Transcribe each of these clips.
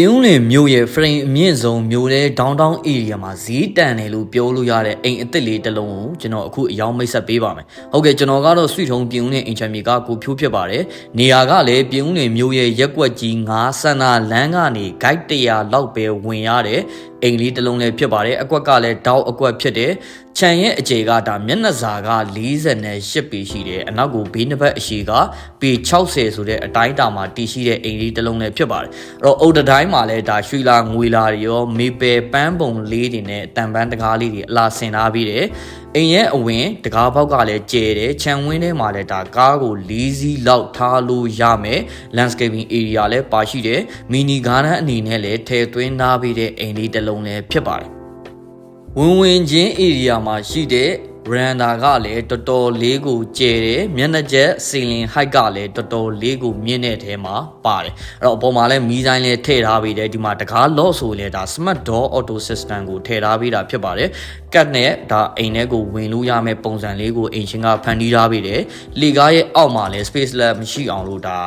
ပြင်းဦးလင်မြို့ရဲ့ frame အမြင့်ဆုံးမြို့တဲ့ downtown area မှာဈေးတန်တယ်လို့ပြောလို့ရတဲ့အိမ်အစ်စ်လေးတစ်လုံးကိုကျွန်တော်အခုအယောင်မိတ်ဆက်ပေးပါမယ်။ဟုတ်ကဲ့ကျွန်တော်ကတော့ဆွေထုံပြင်းဦးလင်အိမ်ချမ်းမြေကကိုဖြိုးဖြစ်ပါတယ်။နေရာကလည်းပြင်းဦးလင်မြို့ရဲ့ရက်ကွက်ကြီး9ဆန္ဒလမ်းကနေ guide 100လောက်ပဲဝင်ရတဲ့အိမ်လေးတစ်လုံးလည်းဖြစ်ပါတယ်။အကွက်ကလည်းတောက်အကွက်ဖြစ်တယ်။ခြံရဲ့အခြေကဒါမျက်နှာစာက48ပေရှိတယ်။အနောက်ကိုဘေးနှစ်ဘက်အရှိကပေ60ဆိုတဲ့အတိုင်းအတာမှာတည်ရှိတဲ့အိမ်လေးတစ်လုံးလည်းဖြစ်ပါတယ်။အဲ့တော့အုတ်တတိုင်းမှာလည်းဒါရွှေလာငွေလာတွေရောမေပယ်ပန်းပုံလေးတွေနဲ့တံပန်းတကားလေးတွေအလားဆင်ထားပြီးတယ်။ အိမ်ရဲ့အဝင်တကားပေါက်ကလည်းကျဲတယ်။ခြံဝင်းထဲမှာလည်းဒါကားကို၄စီးလောက်ထားလို့ရမယ်။ landscaping area လည်းပါရှိတယ်။မီနီဂါးနန်းအနေနဲ့လည်းထည့်သွင်းထားပြီးတဲ့အိမ်လေးတစ်လုံးလည်းဖြစ်ပါတယ်။ဝင်ဝင်ချင်း area မှာရှိတဲ့ veranda ကလည်းတော်တော်လေးကိုကျယ်တယ်မျက်နှာကျက် ceiling height ကလည်းတော်တော်လေးကိုမြင့်တဲ့ထဲမှာပါတယ်အဲ့တော့အပေါ်မှာလည်းမီးဆိုင်လည်းထည့်ထားပေးတယ်ဒီမှာတကား lock ဆိုလည်းဒါ smart door auto system ကိုထည့်ထားပေးတာဖြစ်ပါတယ်ကတ်နဲ့ဒါအိမ်ထဲကိုဝင်လို့ရမယ့်ပုံစံလေးကိုအိမ်ရှင်ကဖန်တီးထားပေးတယ်လေကားရဲ့အောက်မှာလည်း space လည်းမရှိအောင်လို့ဒါ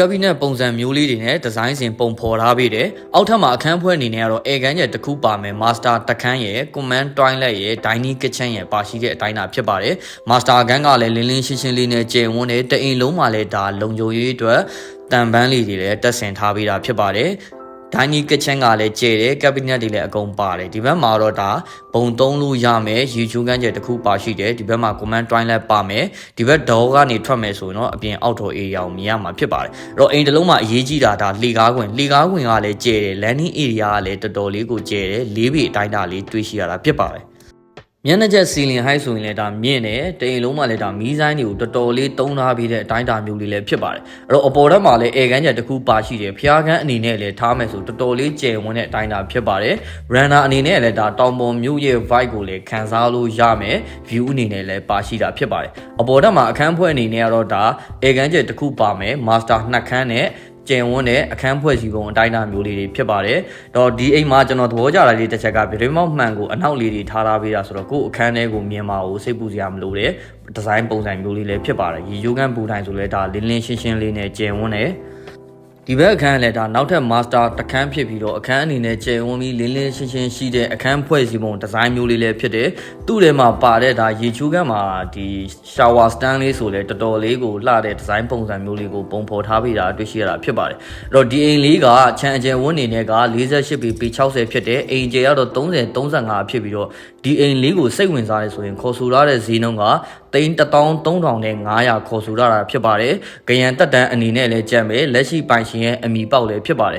ကက်ဘိနက်ပုံစံမျိုးလေးတွေနဲ့ဒီဇိုင်းစင်ပုံဖော်ထားပေးတယ်။အောက်ထပ်မှာအခန်းဖွဲ့အနေနဲ့ကတော့အေကန်းကျက်တစ်ခုပါမယ်။ Master တခန်းရယ် Command Toilet ရယ် Dining Kitchen ရယ်ပါရှိတဲ့အတိုင်းတာဖြစ်ပါတယ်။ Master အခန်းကလည်းလင်းလင်းရှင်းရှင်းလေးနဲ့ကျယ်ဝန်းတဲ့တအိမ်လုံးမှာလည်းဒါလုံခြုံရေးအတွက်တန်ပန်းလေးတွေလည်းတက်ဆင်ထားပေးတာဖြစ်ပါတယ်။ dining kitchen ကလည်းကျဲတယ် cabinet တွေလည်းအကုန်ပါတယ်ဒီဘက်မှာတော့ဒါဘုံသုံးလို့ရမယ်ရေချိုးကန်းကျယ်တစ်ခုပါရှိတယ်ဒီဘက်မှာ command toilet ပါမယ်ဒီဘက် door ကနေထွက်မယ်ဆိုရင်တော့အပြင် outdoor area ကိုမြင်ရမှာဖြစ်ပါတယ်အဲ့တော့အိမ်တစ်လုံးမှာအရေးကြီးတာဒါလှေကားခွင်လှေကားခွင်ကလည်းကျဲတယ် landing area ကလည်းတော်တော်လေးကိုကျဲတယ်လေးပေအတိုင်းတာလေးတွေးရှိရတာဖြစ်ပါတယ် မျက်နှာချက်စီလင်ဟိုက်ဆိုရင်လည်းဒါမြင့်တယ်တအိမ်လုံးမှာလည်းဒါမီးဆိုင်တွေကိုတော်တော်လေးတုံးထားပြီးတဲ့အတိုင်းအတာမျိုးလေးလည်းဖြစ်ပါတယ်အဲ့တော့အပေါ်ထပ်မှာလည်းအေကန်းချက်တစ်ခုပါရှိတယ်ဖျားကန်းအနေနဲ့လည်းထားမယ်ဆိုတော်တော်လေးကျယ်ဝန်းတဲ့အတိုင်းအတာဖြစ်ပါတယ် runner အနေနဲ့လည်းဒါတောင်ပေါ်မြို့ရဲ့ vibe ကိုလည်းခံစားလို့ရမယ် view အနေနဲ့လည်းပါရှိတာဖြစ်ပါတယ်အပေါ်ထပ်မှာအခန်းဖွဲ့အနေနဲ့ကတော့ဒါအေကန်းချက်တစ်ခုပါမယ် master နှစ်ခန်းနဲ့ ကျယ်ဝန်းတဲ့အခန်းဖွဲ့စည်းပုံအတိုင်းအတာမျိုးလေးတွေဖြစ်ပါတယ်။တော့ဒီအိမ်မှာကျွန်တော်သဘောကျတာလေးတစ်ချက်ကဗီဒီယိုမောက်မှန်ကိုအနောက်လေးတွေထားထားပေးတာဆိုတော့ကိုယ့်အခန်းထဲကိုမြင်ပါကိုစိတ်ပူစရာမလိုတဲ့ဒီဇိုင်းပုံစံမျိုးလေးလည်းဖြစ်ပါတယ်။ရေရိုးကန်းပူတိုင်းဆိုလဲဒါလင်းလင်းရှင်းရှင်းလေးနဲ့ကျယ်ဝန်းတဲ့ ဒီဘက်အခန်းကလည်းဒါနောက်ထပ် master တခန်းဖြစ်ပြီးတော့အခန်းအနေနဲ့ကျယ်ဝန်းပြီးလင်းလင်းရှင်းရှင်းရှိတဲ့အခန်းဖွဲ့စည်းပုံဒီဇိုင်းမျိုးလေးလည်းဖြစ်တယ်။သူ့ထဲမှာပါတဲ့ဒါရေချိုးကန်းမှာဒီ shower stand လေးဆိုလဲတော်တော်လေးကိုလှတဲ့ဒီဇိုင်းပုံစံမျိုးလေးကိုပုံဖော်ထားပေးတာတွေ့ရှိရတာဖြစ်ပါတယ်။အဲ့တော့ဒီအိမ်လေးကခြံအကျယ်ဝန်းနေနဲ့က48ပေပေ60ဖြစ်တဲ့အိမ်ကျယ်ကတော့30 35ဖြစ်ပြီးတော့ဒီအိမ်လေးကိုစိတ်ဝင်စားရဲဆိုရင်ခေါ်ဆိုရတဲ့ဈေးနှုန်းကသိန်း13500နဲ့900ခေါ်ဆိုရတာဖြစ်ပါတယ်။ကြရန်တက်တန်းအနေနဲ့လည်းကြက်မယ်လက်ရှိပိုင်ရှင်ရဲ့အမီပေါက်လည်းဖြစ်ပါတယ်